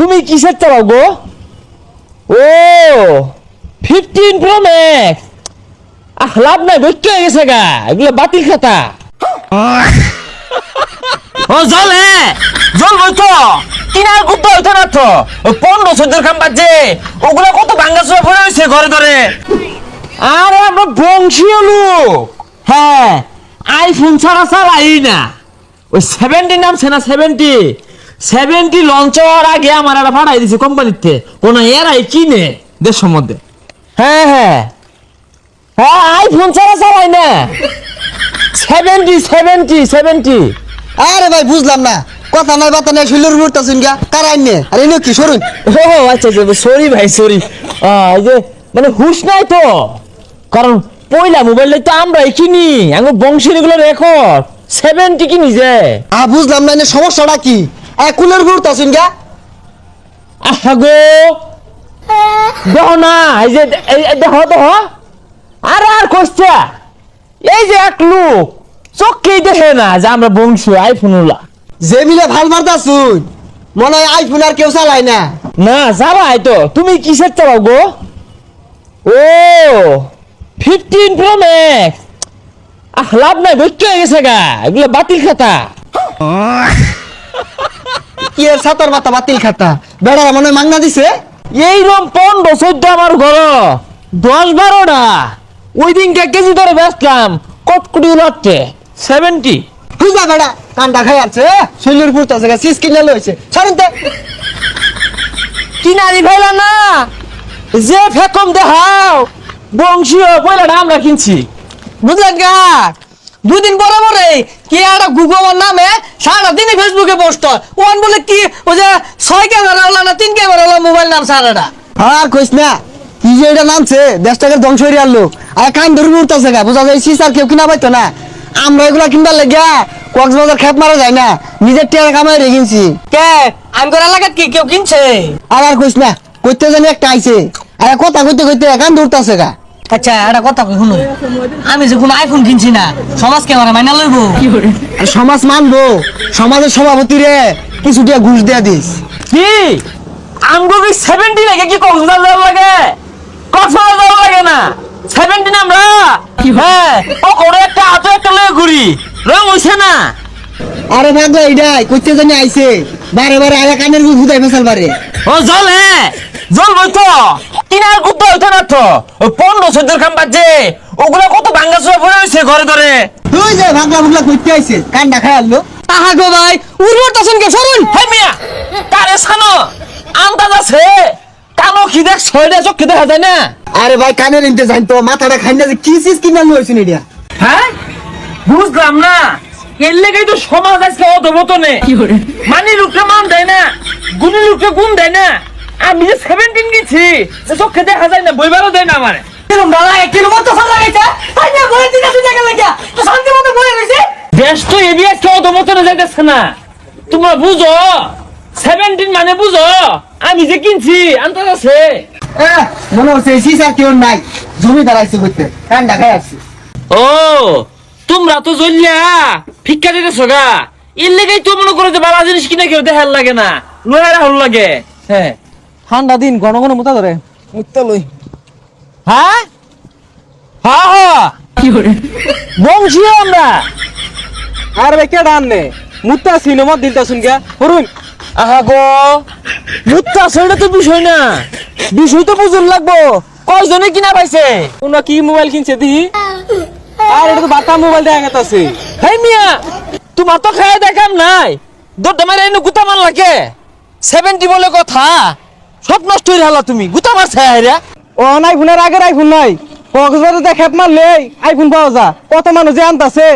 তুমি কিসের চালাও গো? ও ফিফটিন প্রো ম্যাক্স আহ লাভ নাই বৈক্য হয়ে গেছে গা। এগুলো বাতিল খাতা। ও জলে জল বইতো কিনার কুত্তা হইতো না তো পনেরো চোদ্দোর খাম বাজছে। ওগুলো কত ভাঙ্গা চোরা পড়ে হয়েছে ঘরে ধরে আরে আমরা বংশীয় লোক। হ্যাঁ আইফোন ছাড়া চালাই না। ওই সেভেন্টি নামছে না সেভেন্টি সেভেন্টি লঞ্চ হওয়ার আগে আমার একটা ভাড়াই দিছে কোম্পানিতে। কোন এরাই কিনে দেশের মধ্যে। হ্যাঁ হ্যাঁ। হ্যাঁ আইফোন ছাড়া চালাই না। সেভেন্টি সেভেন্টি সেভেন্টি আরে ভাই বুঝলাম না। কথা নাই বাতা নাই শুইলের মুড়তা শুন গা কারাই নে? আরে নো কি সরুন। ও আচ্ছা আচ্ছা সরি ভাই সরি। যে মানে হুশ নাই তো। কারণ পয়লা মোবাইলটা তো আমরাই কিনি। আমার বংশের এগুলো রেকর্ড সেভেন্টি কিনি যে। আ বুঝলাম না সমস্যাটা কি? একুলের মুড়তা শুন গা আহা গো। দেখো না এই যে দেখো দেখো। আর আর কষ্টা এই যে এক লোক চোখকেই দেখে না যে আমরা বংশী আইফোন উলা যে মিলে ভালো মারতা শুন মনে হয় আইফোন আর কেউ চালায় না। না চালাই তো। তুমি কিসের চালাও গো? ও ফিফটিন প্রো ম্যাক্স আহ লাভ নাই বৈক্য হয়ে গেছে গা। এগুলো বাতিল খাতা। কি এর মাথা বাতিল খাতা। বেড়ারা মনে মাংনা দিছে? এইরকম পনেরো, চোদ্দ আমার ঘর। দশ ওই কেজি ধরে বেচলাম। সেভেন্টি বেড়া কান্ডা খাই আছে মুড়তা জায়গা সিস কিনে লইছে। সরুন তো। কিনারি ফেলা না। যে ফেকম দেখাও, বংশীয় পয়লাটা আমরা কিনছি। বুঝলেন গা? দুদিন পরে পরে কি একটা গুগলের নামে সারা দিনই ফেসবুকে পোস্ট হয়। ওয়ান বলে কি ওই যে ছয় ক্যামেরা হলো না তিন ক্যামেরা হলো মোবাইল নাম সারাটা? আর কইস না কি যে এটা নামছে দেশটাকে ধ্বংস হয়ে আনলো আর কান ধরে মুড়তা জায়গা বুঝা যায় সিসার কেউ কিনা পাইতো না। আমরা এগুলা কিনবার লেগিয়া কক্সবাজার খেপ মারা যায় না নিজের টিয়ার কামাই রে কিনছি। কে? আমি করে এলাকাত কি কেউ কিনছে? আর আর কইস না কইতে জানি একটা আইছে। আর কথা কইতে কইতে কান ধরতাছে গা। আচ্ছা একটা কথা কই শুনুন। আমি যে কোনো আইফোন কিনছি না সমাজ মাইনা লইব? সমাজ মানবো। সমাজের সভাপতি রে কিছু দিয়া ঘুষ দিয়া দিস। কি? আমগো কি লাগে? কি কক্সবাজার যাওয়া লাগে? কক্সবাজার যাওয়া লাগে না? আমরা? হ্যাঁ ও করে একটা একটা লয়ে ঘুরি। রং হইছে না? আরে ভাগলা এইডাই কইতে জানি আইছে। বারে বারে আরে কানের গুছ বুঝাই ফেসাল বারে। ও জলে জল বইতো। কিনার কুত্তা হইতো না তো। ওই পনেরো চোদ্দোর খাম বাজছে ওগুলো কত ভাঙ্গা চোরা পড়ে হয়েছে ঘরে ধরে তুই যে ভাগলা ভাগলা কইতে আইছে কান্ডা খাই আনলো তাহা গো ভাই উর্বর তাছেন কে? সরুন। হে মিয়া কারে সানো? আন্দাজ আছে? কানো কি দেখ ছয়টা চোখে দেখা যায় না। আরে ভাই কানের ইনতে জান তো মাথাটা খাই না যে কি চিজ কিনা লইছিস এটা হ্যাঁ? বুঝলাম না। এর লেগেই তো সমাজ আজকে অধবতনে মানি লোকটা মান দেয় না গুণী লোকটা গুণ দেয় না। আমি যে সেভেন্টিন গেছি চোখে দেখা যায় না বইবারও দেয় না আমার। দেশ তো এবি আজকে অধবতনে যাইতেছে না। তোমরা বুঝো সেভেন্টিন মানে বুঝো আমি যে কিনছি আন্দাজ আছে মনে হচ্ছে কেউ নাই। জমি দাঁড়াইছে করতে কান্ডা খাই আসছে ও তোমরা তো জ্বলিয়া ভিক্ষা দিতেছো গা। এর লেগেই তো মনে করো যে বাবা জিনিস কিনে কেউ দেখার লাগে না। লোহার হল লাগে। হ্যাঁ। ঠান্ডা দিন ঘন ঘন মুতা ধরে। মুতা লই। হ্যাঁ? হ্যাঁ হ্যাঁ বংশী আমরা। আর ভাই কে ডান নে? মুতা সিনেমা দিলটা শুন গা হরুন আহা গো। মুত্তা সেটা তো বিষয় না। বিষয় তো বুঝুন লাগবো। কয়জনে কিনা পাইছে? তোমরা কি মোবাইল কিনছে দি আর এটা তো বাটা মোবাইল দেখা গেতাছে হেই মিয়া, তোমার তো খেয়ে দেখাম নাই। দর তোমার এনে গুতা মার লাগে। সেভেন্টি বলে কথা। সব নষ্ট হয়ে হালা তুমি। গুতা মারছে হাইরা। ও আইফোনের আগের আইফোন নাই কক্সবাজার খেপ মারলে আইফোন পাওয়া যা কত মানুষ যে আনতাছে।